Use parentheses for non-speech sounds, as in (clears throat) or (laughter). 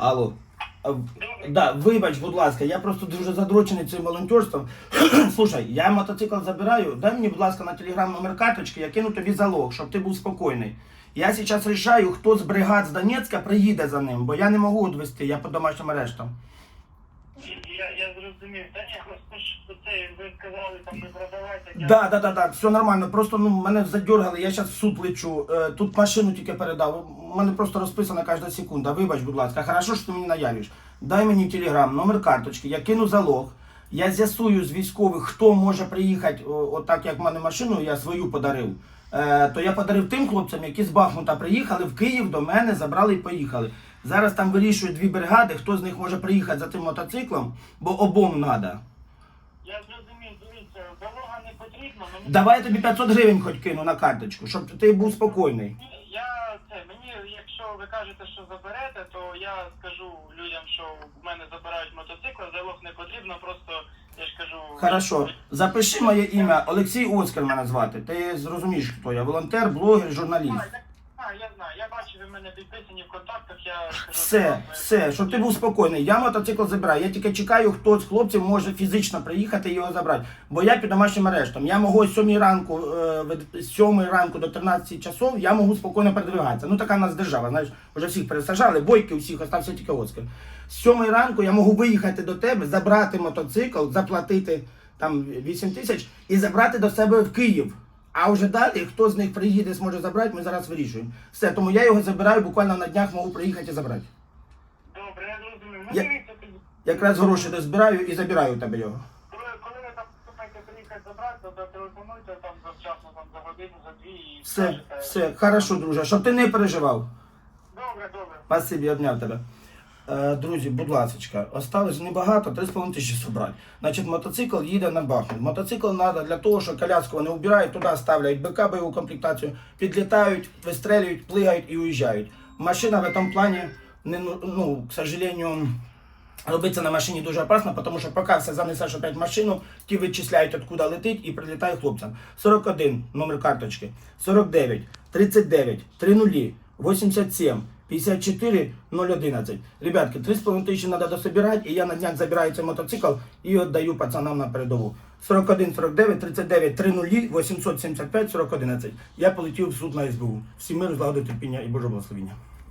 Алло. А, Да, вибач, будь ласка, я просто дуже задрочений цим волонтерством. (clears throat) Слушай, я мотоцикл забираю, дай мені, будь ласка, на телеграм номер карточки, я кину тобі залог, щоб ти був спокійний. Я зараз рішаю, хто з бригад з Донецька приїде за ним, бо я не можу відвести, я по домашнім арештам. Я, я зрозумів. Та ні, це ви сказали там не продавайте. Да, да, да, да, все нормально. Просто ну мене задергали, я зараз в суд лечу. Е, тут машину тільки передав. У мене просто розписана кожна секунда. Вибач, будь ласка, хорошо, що ти мені наявиш. Дай мені телеграм, номер карточки, я кину залог. Я з'ясую з військових, хто може приїхати, о, отак як в мене машину, я свою подарив. Е, то я подарив тим хлопцям, які з Бахмута приїхали в Київ до мене, забрали і поїхали. Зараз там вирішують дві бригади, хто з них може приїхати за тим мотоциклом, бо обом треба. Я зрозумів, дивіться, не потрібно. Мені... Давай я тобі 500 гривень хоч кину на карточку, щоб ти був спокійний. Я це мені, якщо ви кажете, що заберете, то я скажу людям, що в мене забирають мотоцикл, залог не потрібно, просто я ж кажу. Хорошо, запиши моє ім'я. Олексій Оскар мене звати. Ти зрозумієш, хто я. Волонтер, блогер, журналіст. Я- знаю, я бачу, ви мене підписані в контактах, я скажу. Все, все, щоб ти був спокійний. Я мотоцикл забираю. Я тільки чекаю, хто з хлопців може фізично приїхати і його забрати. Бо я під домашнім арештом. Я можу з 7 ранку, е, від- з 7 ранку до 13 часов, я можу спокійно передвигатися. Ну така в нас держава, знаєш, вже всіх пересажали, бойки всіх, остався тільки Оскар. З 7 ранку я можу виїхати до тебе, забрати мотоцикл, заплатити там 8 тисяч і забрати до себе в Київ. А вже далі, хто з них приїде, зможе забрати, ми зараз вирішуємо. Все, тому я його забираю, буквально на днях можу приїхати і забрати. Добре, я зрозумів. Ну Я- дивіться, тоді, Якраз гроші дозбираю і забираю у тебе його. коли, коли ви там думаєте приїхати забрати, то телефонуйте там завчасно, там за годину, за дві і Все, скажете. все, хорошо, друже, щоб ти не переживав. Добре, добре. Спасибі, обняв тебе. Е, друзі, будь ласка, осталось небагато, 3,5 тисячі собрати. Значить, мотоцикл їде на Бахмут. Мотоцикл треба для того, що коляску вони убирають, туди ставляють БК бойову комплектацію, підлітають, вистрелюють, плигають і уїжджають. Машина в цьому плані, не, ну, ну, к сожалению, робиться на машині дуже опасно, тому що поки все занесеш опять машину, ті вичисляють, откуда летить і прилітає хлопцям. 41 номер карточки, 49, 39, 30, 87, 54, 011. Ребятки, 3,5 тисячі треба дособирати, і я на днях забираю цей мотоцикл і віддаю пацанам на передову. 41, 49, 39, 30, 875, 40, 11. Я полетів в суд на СБУ. Всім миру, злагоди, терпіння і Божого благословення.